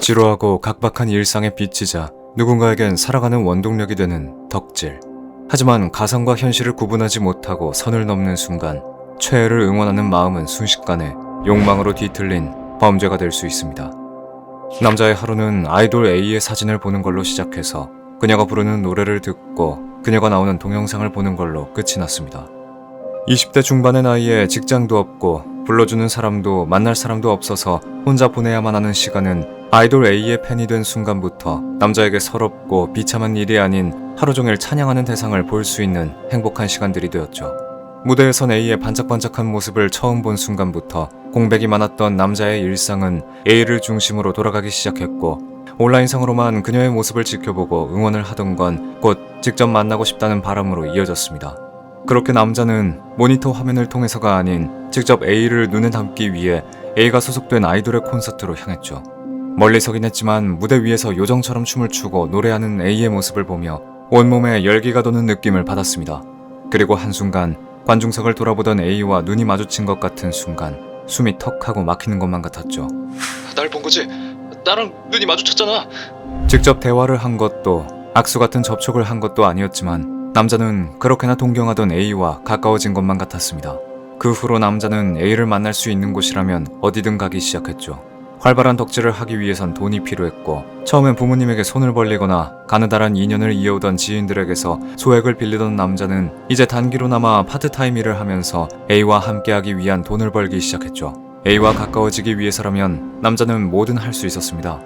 지루하고 각박한 일상에 비치자 누군가에겐 살아가는 원동력이 되는 덕질. 하지만 가상과 현실을 구분하지 못하고 선을 넘는 순간 최애를 응원하는 마음은 순식간에 욕망으로 뒤틀린 범죄가 될 수 있습니다. 남자의 하루는 아이돌 A의 사진을 보는 걸로 시작해서 그녀가 부르는 노래를 듣고 그녀가 나오는 동영상을 보는 걸로 끝이 났습니다. 20대 중반의 나이에 직장도 없고 불러주는 사람도 만날 사람도 없어서 혼자 보내야만 하는 시간은 아이돌 A의 팬이 된 순간부터 남자에게 서럽고 비참한 일이 아닌 하루 종일 찬양하는 대상을 볼 수 있는 행복한 시간들이 되었죠. 무대에선 A의 반짝반짝한 모습을 처음 본 순간부터 공백이 많았던 남자의 일상은 A를 중심으로 돌아가기 시작했고 온라인상으로만 그녀의 모습을 지켜보고 응원을 하던 건 곧 직접 만나고 싶다는 바람으로 이어졌습니다. 그렇게 남자는 모니터 화면을 통해서가 아닌 직접 A를 눈에 담기 위해 A가 소속된 아이돌의 콘서트로 향했죠. 멀리서긴 했지만 무대 위에서 요정처럼 춤을 추고 노래하는 A의 모습을 보며 온몸에 열기가 도는 느낌을 받았습니다. 그리고 한순간 관중석을 돌아보던 A와 눈이 마주친 것 같은 순간 숨이 턱 하고 막히는 것만 같았죠. 날 본 거지? 나랑 눈이 마주쳤잖아. 직접 대화를 한 것도 악수 같은 접촉을 한 것도 아니었지만 남자는 그렇게나 동경하던 A와 가까워진 것만 같았습니다. 그 후로 남자는 A를 만날 수 있는 곳이라면 어디든 가기 시작했죠. 활발한 덕질을 하기 위해선 돈이 필요했고 처음엔 부모님에게 손을 벌리거나 가느다란 인연을 이어오던 지인들에게서 소액을 빌리던 남자는 이제 단기로나마 파트타임 일을 하면서 A와 함께하기 위한 돈을 벌기 시작했죠. A와 가까워지기 위해서라면 남자는 뭐든 할 수 있었습니다.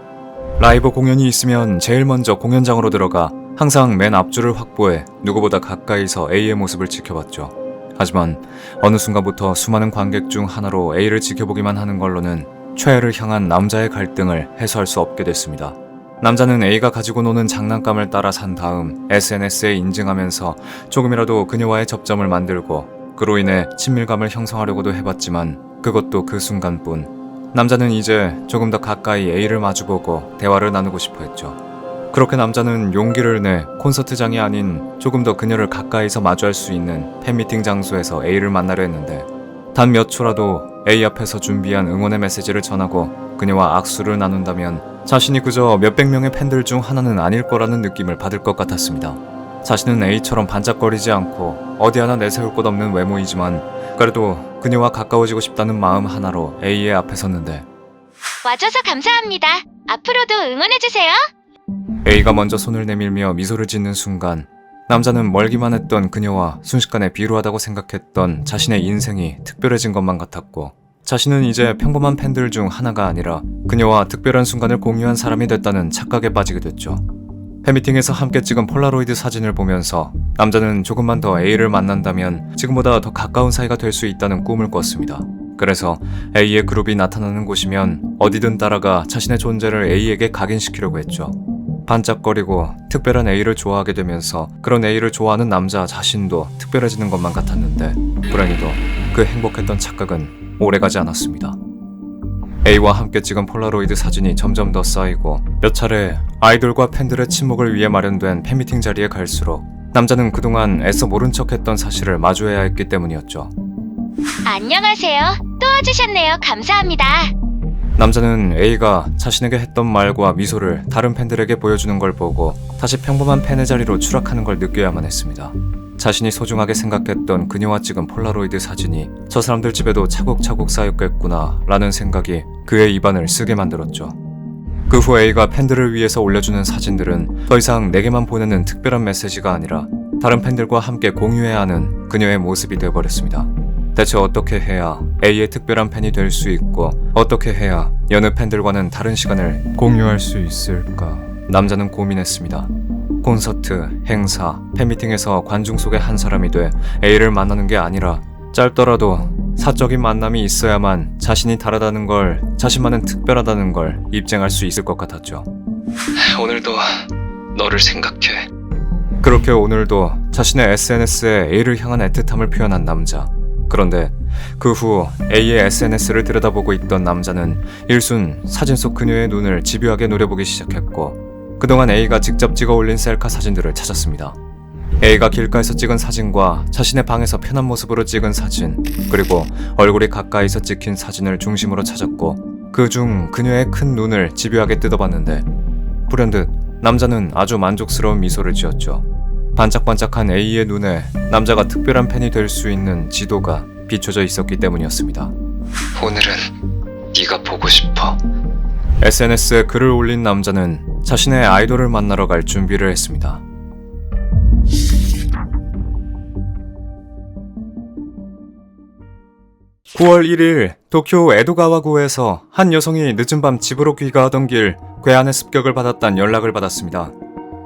라이브 공연이 있으면 제일 먼저 공연장으로 들어가 항상 맨 앞줄을 확보해 누구보다 가까이서 A의 모습을 지켜봤죠. 하지만 어느 순간부터 수많은 관객 중 하나로 A를 지켜보기만 하는 걸로는 최애를 향한 남자의 갈등을 해소할 수 없게 됐습니다. 남자는 A가 가지고 노는 장난감을 따라 산 다음 SNS에 인증하면서 조금이라도 그녀와의 접점을 만들고 그로 인해 친밀감을 형성하려고도 해봤지만 그것도 그 순간뿐. 남자는 이제 조금 더 가까이 A를 마주보고 대화를 나누고 싶어 했죠. 그렇게 남자는 용기를 내 콘서트장이 아닌 조금 더 그녀를 가까이서 마주할 수 있는 팬미팅 장소에서 A를 만나려 했는데 단 몇 초라도 A 앞에서 준비한 응원의 메시지를 전하고 그녀와 악수를 나눈다면 자신이 그저 몇백 명의 팬들 중 하나는 아닐 거라는 느낌을 받을 것 같았습니다. 자신은 A처럼 반짝거리지 않고 어디 하나 내세울 곳 없는 외모이지만 그래도 그녀와 가까워지고 싶다는 마음 하나로 A의 앞에 섰는데 와줘서 감사합니다. 앞으로도 응원해주세요. A가 먼저 손을 내밀며 미소를 짓는 순간 남자는 멀기만 했던 그녀와 순식간에 비루하다고 생각했던 자신의 인생이 특별해진 것만 같았고 자신은 이제 평범한 팬들 중 하나가 아니라 그녀와 특별한 순간을 공유한 사람이 됐다는 착각에 빠지게 됐죠. 팬미팅에서 함께 찍은 폴라로이드 사진을 보면서 남자는 조금만 더 A를 만난다면 지금보다 더 가까운 사이가 될 수 있다는 꿈을 꿨습니다. 그래서 A의 그룹이 나타나는 곳이면 어디든 따라가 자신의 존재를 A에게 각인시키려고 했죠. 반짝거리고 특별한 A를 좋아하게 되면서 그런 A를 좋아하는 남자 자신도 특별해지는 것만 같았는데 불행히도 그 행복했던 착각은 오래가지 않았습니다. A와 함께 찍은 폴라로이드 사진이 점점 더 쌓이고 몇 차례 아이돌과 팬들의 친목을 위해 마련된 팬미팅 자리에 갈수록 남자는 그동안 애써 모른 척했던 사실을 마주해야 했기 때문이었죠. 안녕하세요. 또 와주셨네요. 감사합니다. 남자는 A가 자신에게 했던 말과 미소를 다른 팬들에게 보여주는 걸 보고 다시 평범한 팬의 자리로 추락하는 걸 느껴야만 했습니다. 자신이 소중하게 생각했던 그녀와 찍은 폴라로이드 사진이 저 사람들 집에도 차곡차곡 쌓였겠구나 라는 생각이 그의 입안을 쓰게 만들었죠. 그 후 A가 팬들을 위해서 올려주는 사진들은 더 이상 내게만 보내는 특별한 메시지가 아니라 다른 팬들과 함께 공유해야 하는 그녀의 모습이 되어버렸습니다. 대체 어떻게 해야 A의 특별한 팬이 될 수 있고 어떻게 해야 여느 팬들과는 다른 시간을 공유할 수 있을까? 남자는 고민했습니다. 콘서트, 행사, 팬미팅에서 관중 속의 한 사람이 돼 A를 만나는 게 아니라 짧더라도 사적인 만남이 있어야만 자신이 다르다는 걸, 자신만은 특별하다는 걸 입증할 수 있을 것 같았죠. 오늘도 너를 생각해. 그렇게 오늘도 자신의 SNS에 A를 향한 애틋함을 표현한 남자. 그런데 그 후 A의 SNS를 들여다보고 있던 남자는 일순 사진 속 그녀의 눈을 집요하게 노려보기 시작했고 그동안 A가 직접 찍어 올린 셀카 사진들을 찾았습니다. A가 길가에서 찍은 사진과 자신의 방에서 편한 모습으로 찍은 사진, 그리고 얼굴이 가까이서 찍힌 사진을 중심으로 찾았고 그 중 그녀의 큰 눈을 집요하게 뜯어봤는데 불현듯 남자는 아주 만족스러운 미소를 지었죠. 반짝반짝한 A의 눈에 남자가 특별한 팬이 될 수 있는 지도가 비춰져 있었기 때문이었습니다. 오늘은 네가 보고 싶어. SNS에 글을 올린 남자는 자신의 아이돌을 만나러 갈 준비를 했습니다. (9월 1일) 도쿄 에도가와구에서 한 여성이 늦은 밤 집으로 귀가하던 길 괴한의 습격을 받았다는 연락을 받았습니다.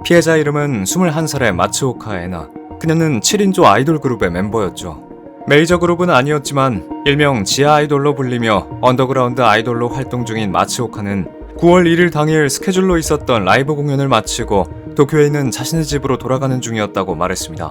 피해자 이름은 21살의 마츠오카 에나. 그녀는 7인조 아이돌 그룹의 멤버였죠. 메이저 그룹은 아니었지만 일명 지하 아이돌로 불리며 언더그라운드 아이돌로 활동 중인 마츠오카는 9월 1일 당일 스케줄로 있었던 라이브 공연을 마치고 도쿄에 있는 자신의 집으로 돌아가는 중이었다고 말했습니다.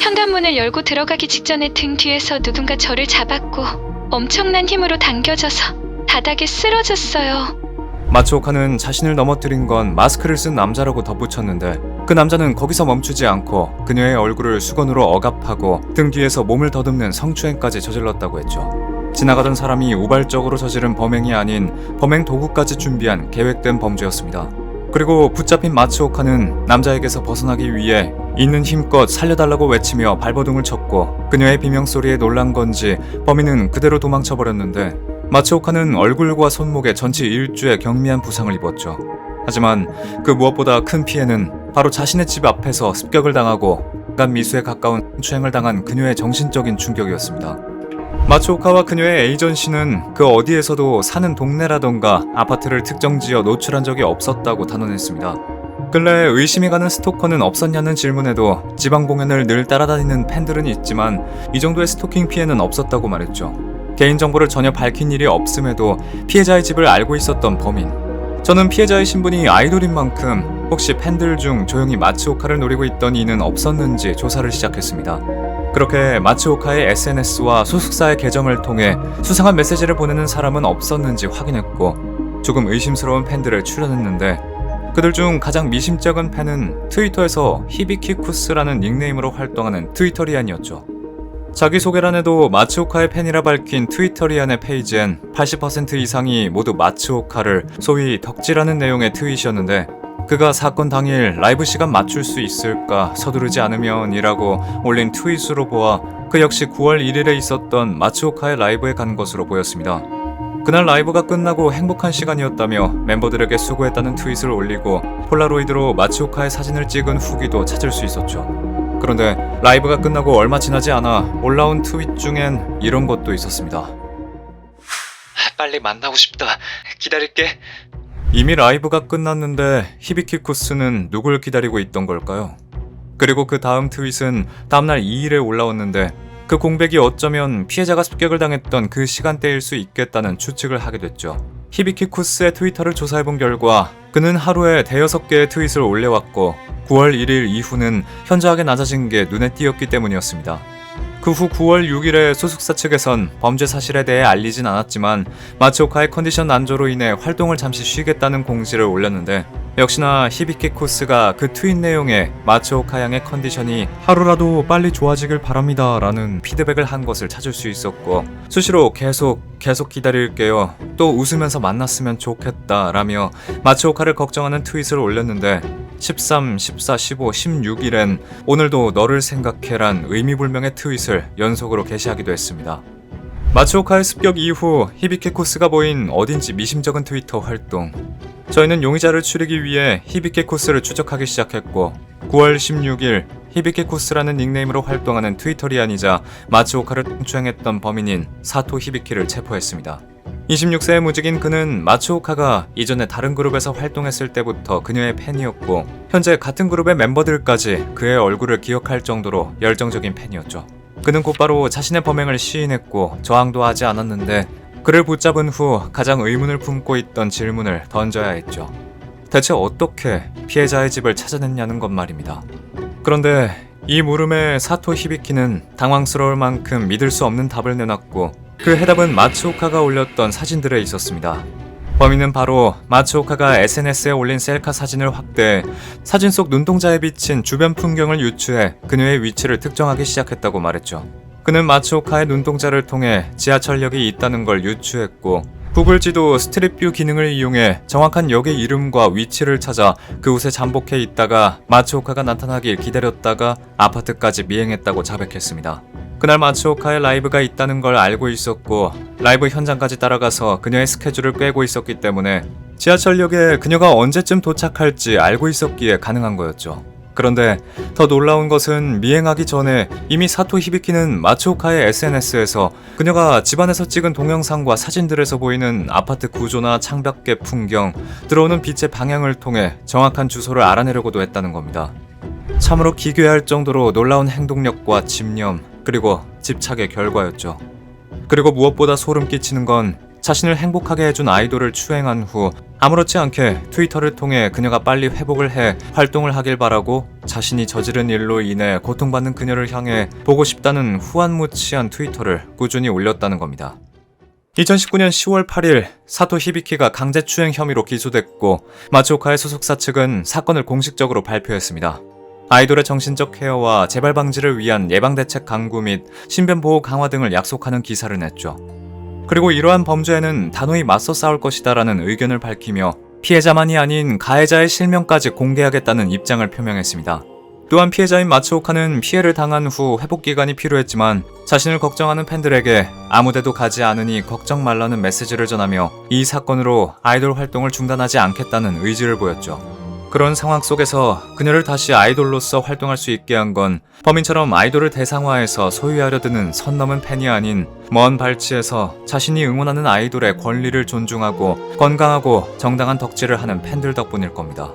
현관문을 열고 들어가기 직전에 등 뒤에서 누군가 저를 잡았고 엄청난 힘으로 당겨져서 바닥에 쓰러졌어요. 마츠오카는 자신을 넘어뜨린 건 마스크를 쓴 남자라고 덧붙였는데 그 남자는 거기서 멈추지 않고 그녀의 얼굴을 수건으로 억압하고 등 뒤에서 몸을 더듬는 성추행까지 저질렀다고 했죠. 지나가던 사람이 우발적으로 저지른 범행이 아닌 범행 도구까지 준비한 계획된 범죄였습니다. 그리고 붙잡힌 마츠오카는 남자에게서 벗어나기 위해 있는 힘껏 살려달라고 외치며 발버둥을 쳤고 그녀의 비명소리에 놀란 건지 범인은 그대로 도망쳐버렸는데 마츠오카는 얼굴과 손목에 전치 일주의 경미한 부상을 입었죠. 하지만 그 무엇보다 큰 피해는 바로 자신의 집 앞에서 습격을 당하고 간 미수에 가까운 추행을 당한 그녀의 정신적인 충격이었습니다. 마츠오카와 그녀의 에이전시는 그 어디에서도 사는 동네라던가 아파트를 특정 지어 노출한 적이 없었다고 단언했습니다. 근래 의심이 가는 스토커는 없었냐는 질문에도 지방 공연을 늘 따라다니는 팬들은 있지만 이 정도의 스토킹 피해는 없었다고 말했죠. 개인정보를 전혀 밝힌 일이 없음에도 피해자의 집을 알고 있었던 범인. 저는 피해자의 신분이 아이돌인 만큼 혹시 팬들 중 조용히 마츠오카를 노리고 있던 이는 없었는지 조사를 시작했습니다. 그렇게 마츠오카의 SNS와 소속사의 계정을 통해 수상한 메시지를 보내는 사람은 없었는지 확인했고 조금 의심스러운 팬들을 추려냈는데 그들 중 가장 미심쩍은 팬은 트위터에서 히비키쿠스라는 닉네임으로 활동하는 트위터리안이었죠. 자기소개란에도 마츠오카의 팬이라 밝힌 트위터리안의 페이지엔 80% 이상이 모두 마츠오카를 소위 덕질하는 내용의 트윗이었는데 그가 사건 당일 라이브 시간 맞출 수 있을까 서두르지 않으면 이라고 올린 트윗으로 보아 그 역시 9월 1일에 있었던 마츠오카의 라이브에 간 것으로 보였습니다. 그날 라이브가 끝나고 행복한 시간이었다며 멤버들에게 수고했다는 트윗을 올리고 폴라로이드로 마츠오카의 사진을 찍은 후기도 찾을 수 있었죠. 그런데 라이브가 끝나고 얼마 지나지 않아 올라온 트윗 중엔 이런 것도 있었습니다. 빨리 만나고 싶다. 기다릴게. 이미 라이브가 끝났는데 히비키쿠스는 누굴 기다리고 있던 걸까요? 그리고 그 다음 트윗은 다음날 2일에 올라왔는데 그 공백이 어쩌면 피해자가 습격을 당했던 그 시간대일 수 있겠다는 추측을 하게 됐죠. 히비키쿠스의 트위터를 조사해본 결과 그는 하루에 대여섯 개의 트윗을 올려왔고 9월 1일 이후는 현저하게 낮아진 게 눈에 띄었기 때문이었습니다. 그 후 9월 6일에 소속사 측에선 범죄 사실에 대해 알리진 않았지만 마츠오카의 컨디션 난조로 인해 활동을 잠시 쉬겠다는 공지를 올렸는데 역시나 히비키쿠스가 그 트윗 내용에 마츠오카 양의 컨디션이 하루라도 빨리 좋아지길 바랍니다 라는 피드백을 한 것을 찾을 수 있었고 수시로 계속 계속 기다릴게요 또 웃으면서 만났으면 좋겠다 라며 마츠오카를 걱정하는 트윗을 올렸는데 13, 14, 15, 16일엔 오늘도 너를 생각해란 의미불명의 트윗을 연속으로 게시하기도 했습니다. 마츠오카의 습격 이후 히비케코스가 보인 어딘지 미심쩍은 트위터 활동. 저희는 용의자를 추리기 위해 히비케코스를 추적하기 시작했고 9월 16일 히비케코스라는 닉네임으로 활동하는 트위터리안이자 마츠오카를 통추행했던 범인인 사토 히비키를 체포했습니다. 26세의 무직인 그는 마츠오카가 이전에 다른 그룹에서 활동했을 때부터 그녀의 팬이었고 현재 같은 그룹의 멤버들까지 그의 얼굴을 기억할 정도로 열정적인 팬이었죠. 그는 곧바로 자신의 범행을 시인했고 저항도 하지 않았는데 그를 붙잡은 후 가장 의문을 품고 있던 질문을 던져야 했죠. 대체 어떻게 피해자의 집을 찾아냈냐는 것 말입니다. 그런데 이 물음에 사토 히비키는 당황스러울 만큼 믿을 수 없는 답을 내놨고 그 해답은 마츠오카가 올렸던 사진들에 있었습니다. 범인은 바로 마츠오카가 SNS에 올린 셀카 사진을 확대해 사진 속 눈동자에 비친 주변 풍경을 유추해 그녀의 위치를 특정하기 시작했다고 말했죠. 그는 마츠오카의 눈동자를 통해 지하철역이 있다는 걸 유추했고 구글 지도 스트릿뷰 기능을 이용해 정확한 역의 이름과 위치를 찾아 그곳에 잠복해 있다가 마츠오카가 나타나길 기다렸다가 아파트까지 미행했다고 자백했습니다. 그날 마츠오카의 라이브가 있다는 걸 알고 있었고 라이브 현장까지 따라가서 그녀의 스케줄을 꿰고 있었기 때문에 지하철역에 그녀가 언제쯤 도착할지 알고 있었기에 가능한 거였죠. 그런데 더 놀라운 것은 미행하기 전에 이미 사토 히비키는 마츠오카의 SNS에서 그녀가 집안에서 찍은 동영상과 사진들에서 보이는 아파트 구조나 창밖의 풍경, 들어오는 빛의 방향을 통해 정확한 주소를 알아내려고도 했다는 겁니다. 참으로 기괴할 정도로 놀라운 행동력과 집념, 그리고 집착의 결과였죠. 그리고 무엇보다 소름 끼치는 건 자신을 행복하게 해준 아이돌을 추행한 후 아무렇지 않게 트위터를 통해 그녀가 빨리 회복을 해 활동을 하길 바라고 자신이 저지른 일로 인해 고통받는 그녀를 향해 보고 싶다는 후안무치한 트위터를 꾸준히 올렸다는 겁니다. 2019년 10월 8일 사토 히비키가 강제추행 혐의로 기소됐고 마츠오카의 소속사 측은 사건을 공식적으로 발표했습니다. 아이돌의 정신적 케어와 재발 방지를 위한 예방 대책 강구 및 신변 보호 강화 등을 약속하는 기사를 냈죠. 그리고 이러한 범죄에는 단호히 맞서 싸울 것이다라는 의견을 밝히며 피해자만이 아닌 가해자의 실명까지 공개하겠다는 입장을 표명했습니다. 또한 피해자인 마츠오카는 피해를 당한 후 회복 기간이 필요했지만 자신을 걱정하는 팬들에게 아무데도 가지 않으니 걱정 말라는 메시지를 전하며 이 사건으로 아이돌 활동을 중단하지 않겠다는 의지를 보였죠. 그런 상황 속에서 그녀를 다시 아이돌로서 활동할 수 있게 한 건 범인처럼 아이돌을 대상화해서 소유하려 드는 선 넘은 팬이 아닌 먼 발치에서 자신이 응원하는 아이돌의 권리를 존중하고 건강하고 정당한 덕질을 하는 팬들 덕분일 겁니다.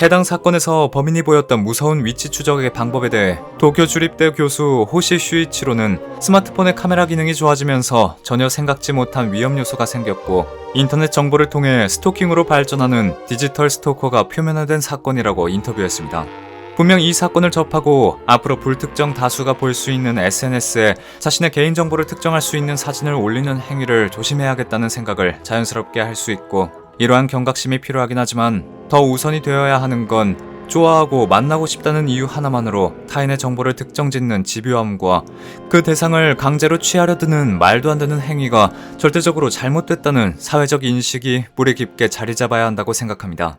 해당 사건에서 범인이 보였던 무서운 위치 추적의 방법에 대해 도쿄 주립대 교수 호시 슈이치로는 스마트폰의 카메라 기능이 좋아지면서 전혀 생각지 못한 위험 요소가 생겼고 인터넷 정보를 통해 스토킹으로 발전하는 디지털 스토커가 표면화된 사건이라고 인터뷰했습니다. 분명 이 사건을 접하고 앞으로 불특정 다수가 볼 수 있는 SNS에 자신의 개인정보를 특정할 수 있는 사진을 올리는 행위를 조심해야겠다는 생각을 자연스럽게 할 수 있고 이러한 경각심이 필요하긴 하지만 더 우선이 되어야 하는 건 좋아하고 만나고 싶다는 이유 하나만으로 타인의 정보를 특정 짓는 집요함과 그 대상을 강제로 취하려 드는 말도 안 되는 행위가 절대적으로 잘못됐다는 사회적 인식이 뿌리 깊게 자리 잡아야 한다고 생각합니다.